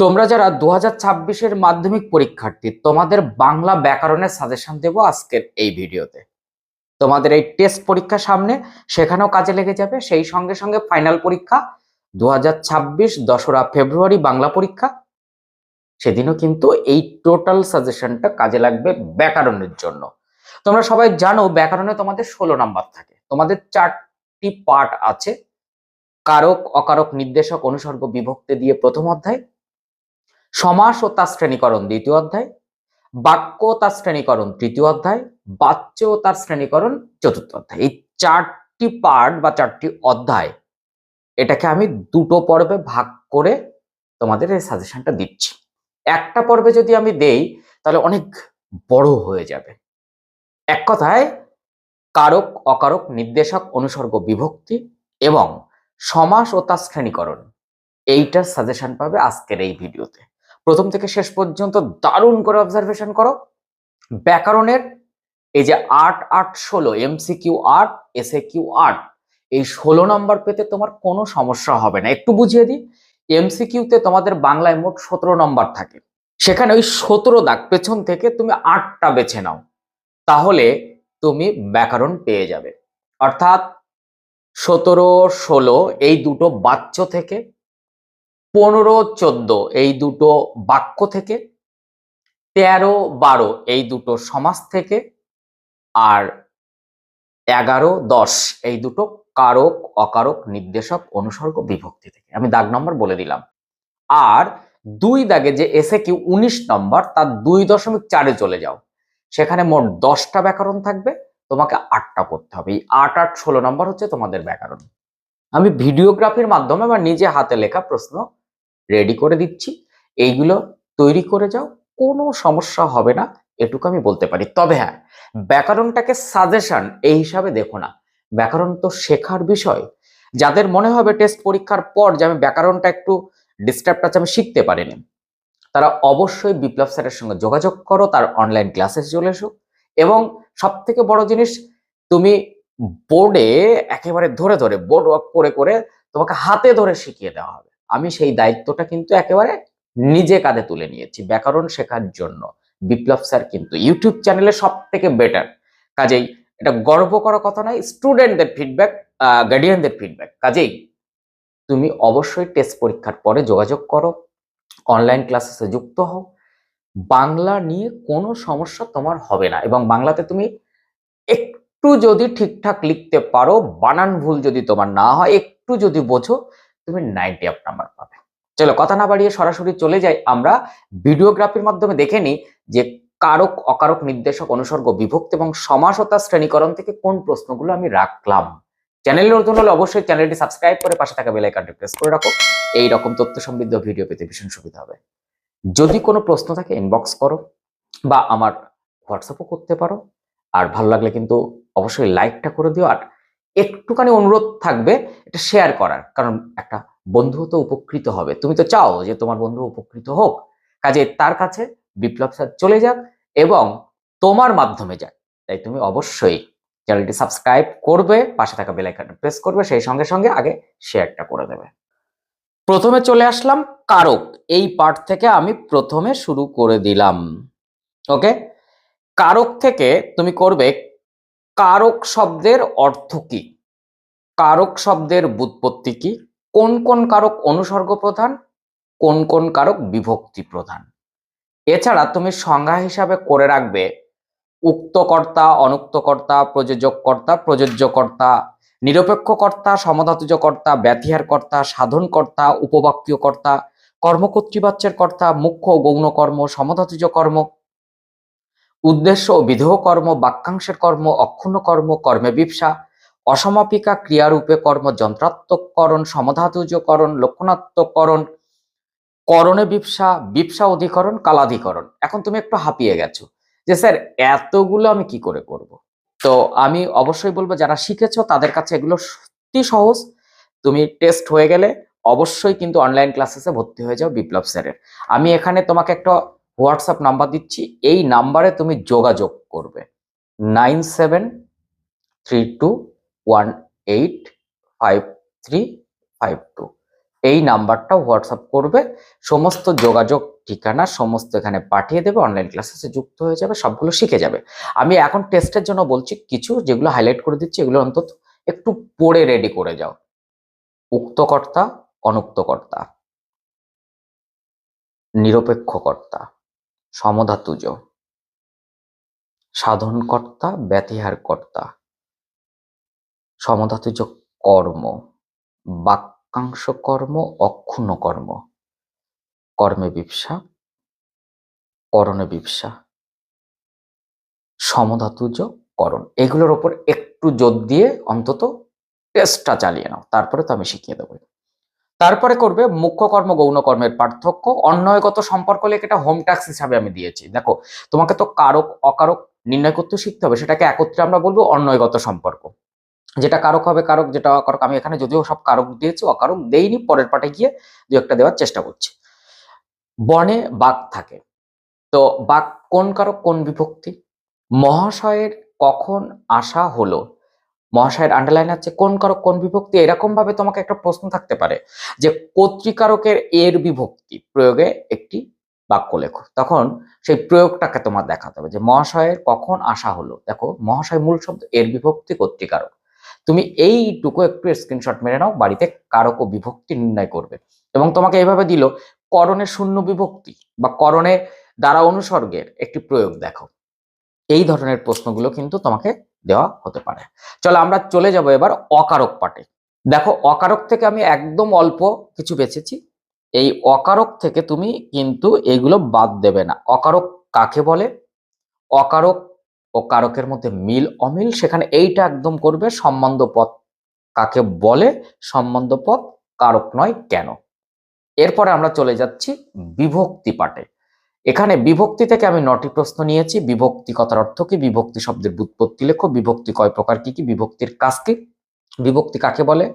তোমরা যারা দু হাজার মাধ্যমিক পরীক্ষার্থী, তোমাদের বাংলা ব্যাকরণের সাজেশন দেবো আজকের এই ভিডিওতে। তোমাদের এই টেস্ট পরীক্ষা সামনে, সেখানেও কাজে লেগে যাবে। সেই সঙ্গে সঙ্গে ফাইনাল পরীক্ষা দু হাজার ছাব্বিশ দশরা ফেব্রুয়ারি বাংলা পরীক্ষা। সেদিনও কিন্তু এই টোটাল সাজেশনটা কাজে লাগবে ব্যাকরণের জন্য। তোমরা সবাই জানো, ব্যাকরণে তোমাদের ষোলো নাম্বার থাকে। তোমাদের চারটি পার্ট আছে। কারক, অকারক, নির্দেশক, অনুসর্গ, বিভক্তি দিয়ে প্রথম অধ্যায়। সমাস ও তার শ্রেণীকরণ, দ্বিতীয় অধ্যায়। বাক্য তার শ্রেণীকরণ, তৃতীয় অধ্যায়। বাচ্য ও তার শ্রেণীকরণ, চতুর্থ অধ্যায়। এই চারটি পার্ট বা চারটি অধ্যায়, এটাকে আমি দুটো পর্বে ভাগ করে তোমাদের এই সাজেশনটা দিচ্ছি। একটা পর্বে যদি আমি দেই, তাহলে অনেক বড় হয়ে যাবে। এক কথায়, কারক, অকারক, নির্দেশক, অনুসর্গ, বিভক্তি এবং সমাস ও তার শ্রেণীকরণ, এইটার সাজেশন পাবে আজকের এই ভিডিওতে। প্রথম থেকে শেষ পর্যন্ত দারুণ করে অবজারভেশন করো। ব্যাকরণের এই যে আট আট ষোলো এমসিকিউ আট এসএ কিউ আট এই ষোলো নম্বর পেতে তোমার কোনো সমস্যা হবে না। একটু বুঝিয়ে দিই এমসিকিউতে তোমাদের বাংলায় মোট সতেরো নম্বর থাকে। সেখানে ওই সতেরো দাগ পেছন থেকে তুমি আটটা বেছে নাও। তাহলে তুমি ব্যাকরণ পেয়ে যাবে। অর্থাৎ সতেরো, ষোলো, এই দুটো বাচ্চ থেকে পনেরো, চোদ্দ, এই দুটো বাক্য থেকে, তেরো, বারো, এই দুটো সমাজ থেকে, আর এগারো, দশ, এই দুটো কারক, অকারক, নির্দেশক, অনুসর্গ, বিভক্তি থেকে। আমি দাগ নম্বর বলে দিলাম। আর দুই দাগে যে এসে কি উনিশ নম্বর, তার দুই দশমিক চারে চলে যাও। সেখানে মোট দশটা ব্যাকরণ থাকবে, তোমাকে আটটা করতে হবে। এই আট আট, ষোলো নম্বর হচ্ছে তোমাদের ব্যাকরণ। আমি ভিডিওগ্রাফির মাধ্যমে বা নিজে হাতে লেখা প্রশ্ন রেডি করে দিচ্ছি। এইগুলো তৈরি করে যাও। কোনো সমস্যা হবে না। এটুকু আমি বলতে পারি। তবে হ্যাঁ ব্যাকরণটাকে সাজেশন এই হিসাবে দেখো না। ব্যাকরণ তো শেখার বিষয়। যাদের মনে হবে টেস্ট পরীক্ষার পর যে আমি ব্যাকরণটা একটু ডিস্টার্ব আছে, আমি শিখতে পারিনি। তারা অবশ্যই বিপ্লব স্যারের সঙ্গে যোগাযোগ করো, তার অনলাইন ক্লাসে চলে এসো। এবং সব থেকে বড় জিনিস, তুমি বোর্ডে একেবারে ধরে ধরে বোর্ড ওয়ার্ক করে করে তোমাকে হাতে ধরে শিখিয়ে দেওয়া হবে। আমি সেই দায়িত্বটা কিন্তু একেবারে নিজে কাঁধে তুলে নিয়েছি। ব্যাকরণ শেখার জন্য। বিপ্লব স্যার কিন্তু ইউটিউব চ্যানেলে সব থেকে বেটার কাজেই এটা গর্ব করার কথা নয় স্টুডেন্টদের ফিডব্যাক গার্ডিয়ানদের ফিডব্যাক কাজেই তুমি অবশ্যই টেস্ট পরীক্ষার পরে যোগাযোগ করো অনলাইন ক্লাসেসে যুক্ত হও। বাংলা নিয়ে কোনো সমস্যা তোমার হবে না এবং বাংলাতে তুমি একটু যদি ঠিকঠাক লিখতে পারো, বানান ভুল যদি তোমার না হয়, একটু যদি বোঝো তুমি নাইনটি আপ নাম্বার পাবে। চলো কথা না বাড়িয়ে সরাসরি চলে যাই। আমরা ভিডিওগ্রাফির মাধ্যমে দেখে নিই যে কারক, অকারক, নির্দেশক, অনুসর্গ, বিভক্ত এবং সমাসতা শ্রেণীকরণ থেকে কোন প্রশ্নগুলো আমি রাখলাম। চ্যানেল নতুন হলে অবশ্যই চ্যানেলটি সাবস্ক্রাইব করে পাশে থাকা বেল আইকনটি প্রেস করে রাখো। এই রকম তথ্য সমৃদ্ধ ভিডিও পেতে ভীষণ সুবিধা হবে। যদি কোনো প্রশ্ন থাকে ইনবক্স করো বা আমার হোয়াটসঅ্যাপও করতে পারো। আর ভালো লাগলে কিন্তু অবশ্যই লাইকটা করে দিও। আর একটুখানি অনুরোধ থাকবে এটা শেয়ার করার। কারণ একটা বন্ধু তো উপকৃত হবে। তুমি তো চাও যে তোমার বন্ধু উপকৃত হোক। কাজে তার কাছে বিপ্লব স্যার চলে যাক এবং তোমার মাধ্যমে যাক। তাই তুমি অবশ্যই চ্যানেলটি সাবস্ক্রাইব করবে, পাশে থাকা বেল আইকনটা প্রেস করবে, সেই সঙ্গে সঙ্গে আগে শেয়ারটা করে দেবে। প্রথমে চলে আসলাম কারক। এই পার্ট থেকে আমি প্রথমে শুরু করে দিলাম। ওকে কারক থেকে তুমি করবে কারক শব্দের অর্থ কি? কারক শব্দের বুৎপত্তি কি? কোন কোন কারক অনুসর্গ প্রধান? কোন কোন কারক বিভক্তি প্রধান? এছাড়া তুমি সংজ্ঞা হিসাবে করে রাখবে, উক্তকর্তা, অনুক্তকর্তা, প্রযোজককর্তা, প্রযোজ্যকর্তা, নিরপেক্ষকর্তা, সমধাতুজকর্তা, ব্যতিহারকর্তা, সাধনকর্তা, উপবাক্যকর্তা কর্মকর্তৃবাচ্যের কর্তা, মুখ্য ও গৌণ কর্ম সমধাতুজ কর্ম উদ্দেশ্য ও বিধেয় কর্ম, বাক্যাংশের কর্ম, অক্ষুণ্ণ কর্ম, কর্মে বিপসা অসমাপিকা ক্রিয়ারূপে কর্ম যন্ত্রাত্মকরণ সমধাতুজকরণ লক্ষণাত্মকরণ করণে বিপসা বিপসা অধিকরণ, কালাধিকরণ। এখন তুমি একটু হাঁপিয়ে গেছো যে, স্যার, এতগুলো আমি কি করে করব? তো আমি অবশ্যই বলব, যারা শিখেছ, তাদের কাছে এগুলো সত্যি সহজ। তুমি টেস্ট হয়ে গেলে অবশ্যই কিন্তু অনলাইন ক্লাসেসে ভর্তি হয়ে যাও বিপ্লব স্যারের। আমি এখানে তোমাকে একটা হোয়াটসঅ্যাপ নাম্বার দিচ্ছি। এই নাম্বারে তুমি যোগাযোগ করবে। Nine seven three two one eight five three five two. এই নাম্বারটা হোয়াটসঅ্যাপ করবে। সমস্ত যোগাযোগ ঠিকানা সমস্ত এখানে পাঠিয়ে দেবে। অনলাইন ক্লাসে যুক্ত হয়ে যাবে। সবগুলো শিখে যাবে। আমি এখন টেস্টের জন্য বলছি, কিছু যেগুলো হাইলাইট করে দিচ্ছি, এগুলো অন্তত একটু পড়ে রেডি করে যাও। উক্তকর্তা, অনুক্তকর্তা, নিরপেক্ষকর্তা। সমধাতুজ। সাধনকর্তা, ব্যতিহারকর্তা। সমধাতুজ কর্ম বাক্যাংশ কর্ম অক্ষুণ্ণ কর্ম কর্মে বিপসা করণে বিপসা সমধাতুজ করণ, এগুলোর ওপর একটু জোর দিয়ে অন্তত টেস্টটা চালিয়ে নাও, তারপরে তো আমি শিখিয়ে দেবো তারপরে করবে মুখ্য কর্ম, গৌণ কর্মের পার্থক্য। অন্যয়গত সম্পর্ক লেখে এটা হোম ট্যাক্স হিসাবে আমি দিয়েছি। দেখো, তোমাকে তো কারক, অকারক নির্ণয় করতে শিখতে হবে, সেটাকে একত্রে আমরা বলব অন্যয়গত সম্পর্ক। যেটা কারক হবে কারক, যেটা অকারক, আমি এখানে যদিও সব কারক দিয়েছি, অকারক দেইনি, পরের পাটে গিয়ে দু একটা দেওয়ার চেষ্টা করছি। বনে বাঘ থাকে। তো বাঘ কোন কারক, কোন বিভক্তি? মহাশয়ের কখন আসা হলো? মহাশয়ের আন্ডারলাইন আছে কোন কারক কোন বিভক্তি? এরকম ভাবে তোমাকে একটা প্রশ্ন থাকতে পারে যে কর্তৃকারকের এর বিভক্তি প্রয়োগে একটি বাক্য লেখো। তখন সেই প্রয়োগটাকে তোমার দেখাতে হবে যে মহাশয়ের কখন আসা হলো। দেখো, মহাশয় মূল শব্দ এর বিভক্তি কর্তৃকারক তুমি এইটুকু একটু স্ক্রিনশট মেরে নাও, বাড়িতে কারক ও বিভক্তি নির্ণয় করবে। এবং তোমাকে এইভাবে দিল, করণের শূন্য বিভক্তি বা করণের দ্বারা অনুসর্গের একটি প্রয়োগ দেখো। এই ধরনের প্রশ্নগুলো কিন্তু তোমাকে দেওয়া হতে পারে। চলো আমরা চলে যাব এবার অকারক পাটে দেখো, অকারক থেকে আমি একদম অল্প কিছু বেছেছি। এই অকারক থেকে তুমি কিন্তু এগুলো বাদ দেবে না। অকারক কাকে বলে? অকারক ও কারকের মধ্যে মিল, অমিল, সেখানে এইটা একদম করবে সম্বন্ধ পদ কাকে বলে সম্বন্ধ পদ কারক নয় কেন? এরপরে আমরা চলে যাচ্ছি বিভক্তি পাটে এখানে বিভক্তি থেকে আমি নটি প্রশ্ন নিয়েছি। বিভক্তি কথার অর্থ কি? বিভক্তি শব্দের বুৎপত্তি লেখো। বিভক্তি কয় প্রকার? কি কি? বিভক্তির কাজ কি? বিভক্তি কাকে বলে?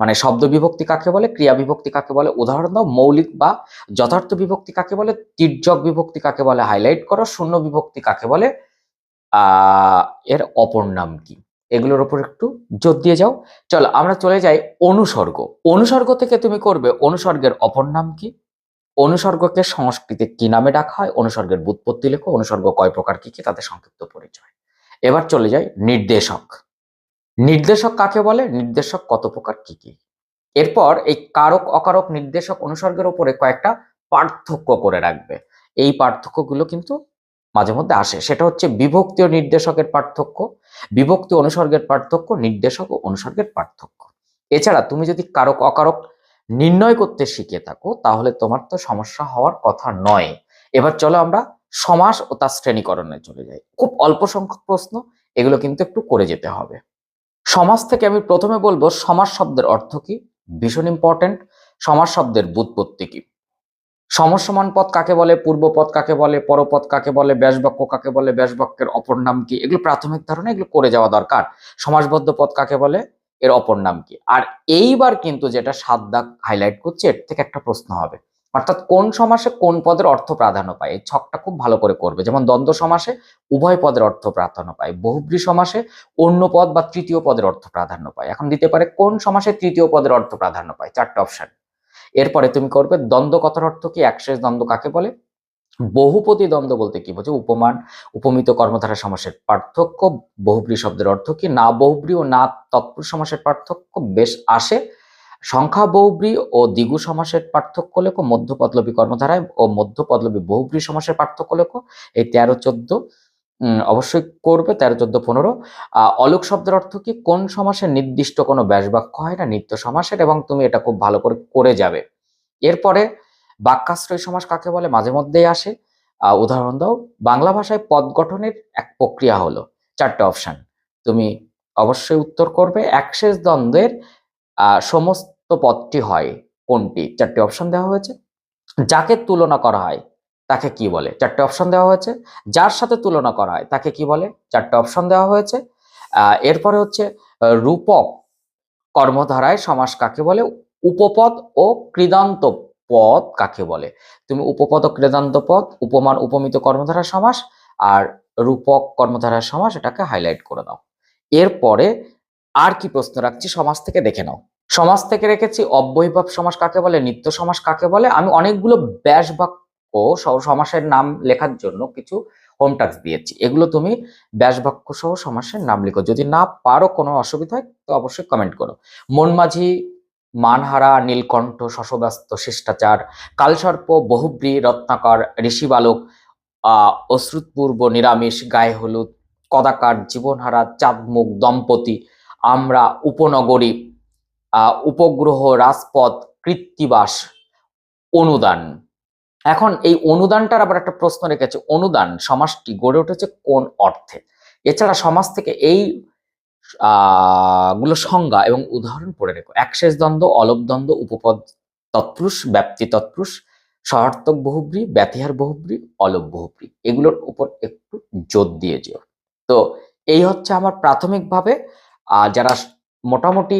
মানে শব্দ বিভক্তি কাকে বলে? ক্রিয়া বিভক্তি কাকে বলে? উদাহরণ দাও। মৌলিক বা যথার্থ বিভক্তি কাকে বলে? তির্যক বিভক্তি কাকে বলে? হাইলাইট করো। শূন্য বিভক্তি কাকে বলে? এর অপর নাম কি? এগুলোর উপর একটু জোর দিয়ে যাও। চলো আমরা চলে যাই অনুসর্গ। অনুসর্গ থেকে তুমি করবে। অনুসর্গের অপর নাম কি? অনুসর্গকে সংস্কৃতে কি নামে ডাকা হয়, অনুসর্গের বুৎপত্তি লেখো, অনুসর্গ কয় প্রকার, কি কি, তাদের সংক্ষিপ্ত পরিচয়। এবার চলে যাই নির্দেশক। নির্দেশক কাকে বলে? নির্দেশক কত প্রকার, কি কি? এরপর এই কারক অকারক নির্দেশক অনুসর্গের উপরে কয়েকটা পার্থক্য করে রাখবে। এই পার্থক্যগুলো কিন্তু মাঝে মধ্যে আসে। সেটা হচ্ছে বিভক্তি ও নির্দেশকের পার্থক্য, বিভক্তি অনুসর্গের পার্থক্য, নির্দেশক ও অনুসর্গের পার্থক্য। এছাড়া তুমি যদি কারক অকারক নির্ণয় করতে শিখে থাকো, তাহলে তোমার তো সমস্যা হওয়ার কথা নয়। এবার চলো আমরা সমাস ও তার শ্রেণীকরণে চলে যাই। খুব অল্প সংখ্যক প্রশ্ন, এগুলো কিন্তু একটু করে যেতে হবে। সমাজ থেকে আমি প্রথমে বলব সমাজ শব্দের অর্থ কি? ভীষণ ইম্পর্টেন্ট সমাজ শব্দের বুৎপত্তি কি? সমসমান পদ কাকে বলে? পূর্বপদ কাকে বলে? পরপদ কাকে বলে? ব্যাসবাক্য কাকে বলে? ব্যাসবাক্যের অপর নাম কি? এগুলো প্রাথমিক ধারণা, এগুলো করে যাওয়া দরকার। সমাসবদ্ধ পদ কাকে বলে? এর অপর নাম কি? আর এইবার কিন্তু যেটা সাত দাগ হাইলাইট করছে, এর থেকে একটা প্রশ্ন হবে। অর্থাৎ কোন সমাসে কোন পদের অর্থ প্রাধান্য পায়? এই ছকটা খুব ভালো করে করবে। যেমন দ্বন্দ্ব সমাসে উভয় পদের অর্থ প্রাধান্য পায়। বহুব্রী সমাসে অন্য পদ বা তৃতীয় পদের অর্থ প্রাধান্য পায়। এখন দিতে পারে কোন সমাসে তৃতীয় পদের অর্থ প্রাধান্য পায়? চারটা অপশন এরপরে তুমি করবে দ্বন্দ্ব কথার অর্থ কি? একশেষ দ্বন্দ্ব কাকে বলে? বহুপতি দ্বন্দ্ব বলতে কি বোঝে? উপমান, উপমিত কর্মধারা সমাসের পার্থক্য, বহুব্রী শব্দের অর্থ কি? না বহুব্রী ও না তৎপুরুষ সমাসের পার্থক্য বেশ আসে। সংখ্যা বহুব্রী ও দ্বিগু সমাসের পার্থক্য লেখো মধ্য পদলবী কর্মধারায় ও মধ্য পদলবী বহুব্রী সমাসের পার্থক্য লেখো। এই তেরো চোদ্দ অবশ্যই করবে, তেরো চোদ্দ পনেরো। অলোক শব্দের অর্থ কি? কোন সমাসের নির্দিষ্ট কোনো ব্যাসবাক্য হয় না, নিত্য সমাসের, এবং তুমি এটা খুব ভালো করে করে যাবে। এরপরে বাক্যাশ্রয় সমাস কাকে বলে? মাঝে মধ্যেই আসে। উদাহরণ দাও। বাংলা ভাষায় পদ গঠনের এক প্রক্রিয়া হলো চারটে অপশান। তুমি অবশ্যই উত্তর করবে। একশেষ দ্বন্দ্বের সমস্ত পদটি হয় কোনটি? চারটি অপশন দেওয়া হয়েছে। যাকে তুলনা করা হয়, তাকে কি বলে? চারটে অপশন দেওয়া হয়েছে। যার সাথে তুলনা করা হয়, তাকে কি বলে? চারটে অপশন দেওয়া হয়েছে। এরপরে হচ্ছে রূপক কর্মধারায় সমাস কাকে বলে? উপপদ ও কৃদান্ত পদ কাকে বলে? তুমি উপপদ ও কৃদান্ত পদ, উপমান উপমিত কর্মধারা সমাস আর রূপক কর্মধারার সমাস এটাকে হাইলাইট করে দাও। এরপরে আর কি প্রশ্ন রাখছি? সমাজ থেকে দেখে নাও। সমাজ থেকে রেখেছি, অব্যয়ভাব সমাস কাকে বলে, নিত্য সমাস কাকে বলে? আমি অনেকগুলো ব্যাস বাক্য সমাসের নাম লেখার জন্য কিছু হোম টাস্ক দিয়েছি। এগুলো তুমি ব্যাস বাক্য সহ সমাসের নাম লিখো। যদি না পারো, কোনো অসুবিধা হয়, তো অবশ্যই কমেন্ট করো। মনমাঝি মানহারা, নীলকণ্ঠ, শশব্যস্ত শিষ্টাচার, কালসর্প, বহুব্রী, রত্নাকর ঋষি বালক আহ অশ্রুতপূর্ব, নিরামিষ, গায়ে হলুদ, কদাকার, জীবনহারা, চাঁদমুখ, দম্পতি, আমরা উপনগরী উপগ্রহ, রাজপথ, কৃত্তিবাস, অনুদান। এখন এই অনুদানটার আবার একটা প্রশ্ন রেখেছে, অনুদান সমাজটি গড়ে উঠেছে কোন অর্থে? এছাড়া সমাজ থেকে এই গুলো সংজ্ঞা এবং উদাহরণ পড়ে রেখো। একশেষ দ্বন্দ্ব, অলপ দ্বন্দ্ব, উপপদ তৎপুরুষ, ব্যাপ্তি তৎপুরুষ, সহার্থক বহুব্রী, ব্যতিহার বহুব্রী, অলপ বহুব্রী। এগুলোর উপর একটু জোর দিয়ে যেও। তো এই হচ্ছে আমার প্রাথমিকভাবে যারা মোটামুটি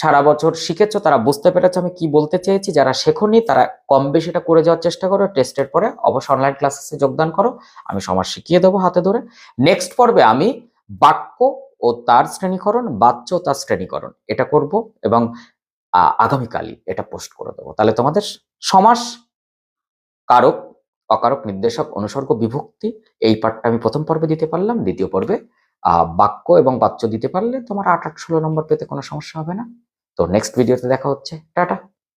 সারা বছর শিখেছো, তারা বুঝতে পেরেছ আমি কি বলতে চেয়েছি। যারা শেখনি, তারা কম বেশি এটা করে যাওয়ার চেষ্টা করো, টেস্টের পরে। অবশ্য অনলাইন ক্লাসে যোগদান করো। আমি সমাজ শিখিয়ে দেবো হাতে ধরে। নেক্সট পর্বে আমি বাক্য ও তার শ্রেণীকরণ, বাচ্য তার শ্রেণীকরণ। এটা করব এবং আগামীকালই এটা পোস্ট করে দেবো। তাহলে তোমাদের সমাস কারক, অকারক, নির্দেশক, অনুসর্গ, বিভক্তি, এই পার্টটা আমি প্রথম পর্বে দিতে পারলাম। দ্বিতীয় পর্বে বাক্য এবং বাচ্য দিতে পারলে তোমার আট আট ষোলো নম্বর পেতে কোনো সমস্যা হবে না। তো নেক্সট ভিডিওতে দেখা হচ্ছে। টাটা!